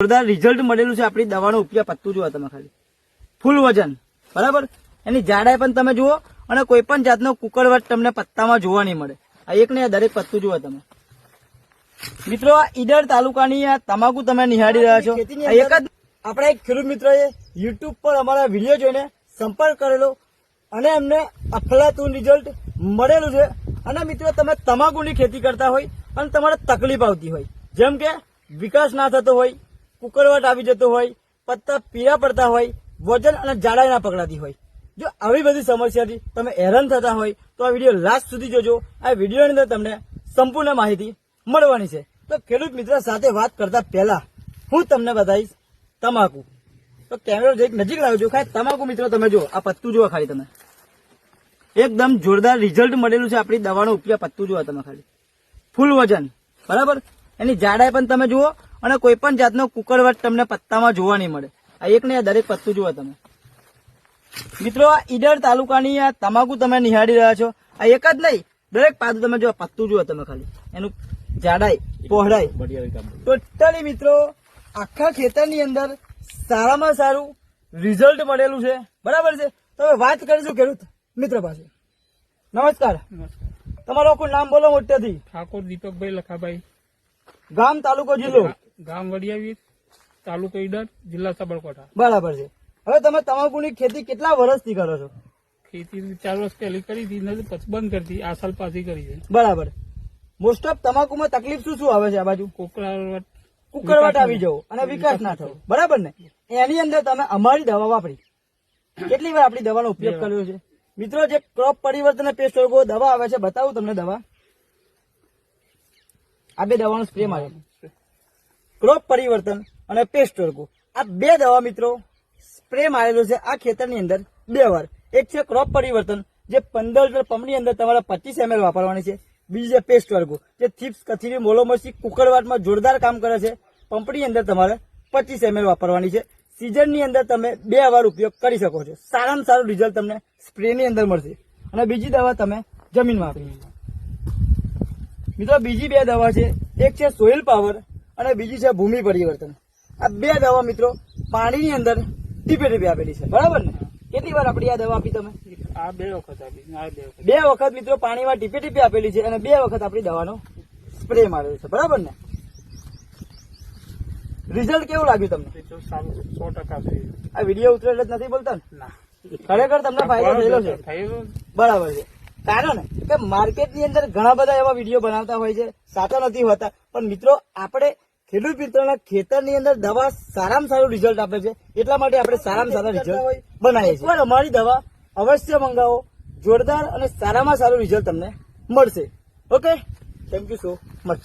જોરદાર રિઝલ્ટ મળેલું છે આપણી દવાનું ઉપયોગ પત્તું જુઓ તમે ખાલી. ફૂલ વજન. બરાબર? એની જાડાઈ પણ તમે જુઓ અને કોઈ પણ જાતનો કુકરવટ તમને પત્તામાં જોવા નહીં મળે. આ એક ને દરેક પત્તું જુઓ તમે. મિત્રો આ ઈડર તાલુકાની આ તમાકુ તમે નિહાળી રહ્યા છો. એક જ આપણા એક ખેડૂત મિત્રએ યુટ્યુબ પર અમારા વીડિયો જોઈને સંપર્ક કરેલો અને એમને અફલાતું રિઝલ્ટ મળેલું છે. અને મિત્રો તમે તમાકુની ખેતી કરતા હોય અને તમારે તકલીફ આવતી હોય. જેમ કે વિકાસ ના થતો હોય કુકરવાટ આવી જતો હોય, પત્તા પીળા પડતા હોય, વજન અને જાડાઈ ના પકડાતી હોય. જો આવી બધી સમસ્યાથી તમે હેરાન થતા હોય, તો આ વીડિયો લાસ્ટ સુધી જોજો. આ વિડીયોની અંદર તમને સંપૂર્ણ માહિતી મળવાની છે. તો ખેડૂત મિત્ર સાથે વાત કરતા પહેલા હું તમને બતાવીશ તમાકુ. તો કેમેરો જઈ નજીક લાવજો ખાલી તમાકુ મિત્રો તમે જો આ પત્તું જુઓ ખાલી તમે. એકદમ જોરદાર રિઝલ્ટ મળેલું છે આપણી દવાનો ઉપયોગ પત્તું જુઓ તમે ખાલી. ફૂલ વજન, બરાબર? એની જાડાઈ પણ તમે જુઓ અને કોઈ પણ જાતનો કુકરવટ તમને પત્તામાં જોવા નહીં મળે. આ એક ને આ દરેક પત્તું જુઓ તમે. મિત્રો આ ઈડર તાલુકાની આ તમાકુ તમે નિહાળી રહ્યા છો. આ એક જ નહીં દરેક પાદું તમે જો પત્તું જુઓ તમે ખાલી. એનું જાડાઈ પહોળાઈ. ટોટલી મિત્રો આખા ખેતરની અંદર સારામાં સારું રિઝલ્ટ મળેલું છે. બરાબર છે? તો હવે વાત કરીશું ખેડૂત મિત્ર પાસે. નમસ્કાર. તમારું આખું નામ બોલો મોટેથી. ઠાકોર દીપકભાઈ લખાભાઈ. ગામ તાલુકો જિલ્લો. ગામ વડિયાવી તાલુકો ઈડર જિલ્લા સાબરકાંઠા. બરાબર છે. હવે તમે તમાકુની ખેતી કેટલા વર્ષથી કરો છો? ખેતી ચાર વર્ષ પહેલી કરી હતી ને પછી બંધ કરતી આ સાલ પાછી કરી છે. બરાબર. મોસ્ટ ઓફ તમાકુમાં તકલીફ શું શું આવે છે આ બાજુ? કોકરા કુકરવાટ આવી જવો અને વિકાસ ના થવો. બરાબર ને? એની અંદર તમે અમારી દવા વાપરી. કેટલી વાર આપણી દવાનો ઉપયોગ કર્યો છે? મિત્રો જે ક્રોપ પરિવર્તન પેસ્ટ દવા આવે છે. બતાવું તમને દવા. આ બે દવાનો સ્પ્રે મારે. ક્રોપ પરિવર્તન અને પેસ્ટ આ બે દવા મિત્રો સ્પ્રે મારેલો છે આ ખેતરની અંદર બે વાર. એક છે ક્રોપ પરિવર્તન, જે પંદર લીટર પંપની અંદર તમારે પચીસ એમએલ વાપરવાની છે. બીજી છે પેસ્ટ વર્ગો, જે થીપ્સ, કથીરી મોલોમસી કુકરવાટમાં જોરદાર કામ કરે છે. પંપની અંદર તમારે પચીસ એમએલ વાપરવાની છે. સિઝનની અંદર તમે બે વાર ઉપયોગ કરી શકો છો. સારામાં સારું રિઝલ્ટ તમને સ્પ્રેની અંદર મળશે. અને બીજી દવા તમે જમીનમાં આપી મિત્રો, બીજી બે દવા છે. એક છે સોઇલ પાવર અને બીજી છે ભૂમિ પરિવર્તન. આ બે દવા મિત્રો પાણીની અંદર ટીપે ટીપે આપેલી છે. બરાબર ને? કેટલી વાર આપણી આ દવા આપી તમે? આ બે વખત આપી. બે વખત. મિત્રો પાણીમાં ટીપે ટીપે આપેલી છે અને બે વખત આપણી દવાનો સ્પ્રે મારેલો છે. બરાબર ને? રિઝલ્ટ કેવું લાગ્યું તમને? સો ટકા આ વીડિયો ઉતરેલ જ નથી બોલતા ને? ખરેખર તમને ફાયદો થયેલો છે. બરાબર છે. કારણ કે માર્કેટની અંદર ઘણા બધા એવા વીડિયો બનાવતા હોય છે. સાચા નથી હોતા. પણ મિત્રો આપણે ખેડૂત મિત્રોના ખેતરની અંદર દવા સારામાં સારું રિઝલ્ટ આપે છે. એટલા માટે આપણે સારામાં સારા રિઝલ્ટ બનાવીએ છીએ. પણ અમારી દવા અવશ્ય મંગાવો. જોરદાર અને સારામાં સારું રિઝલ્ટ તમને મળશે. Okay thank you so much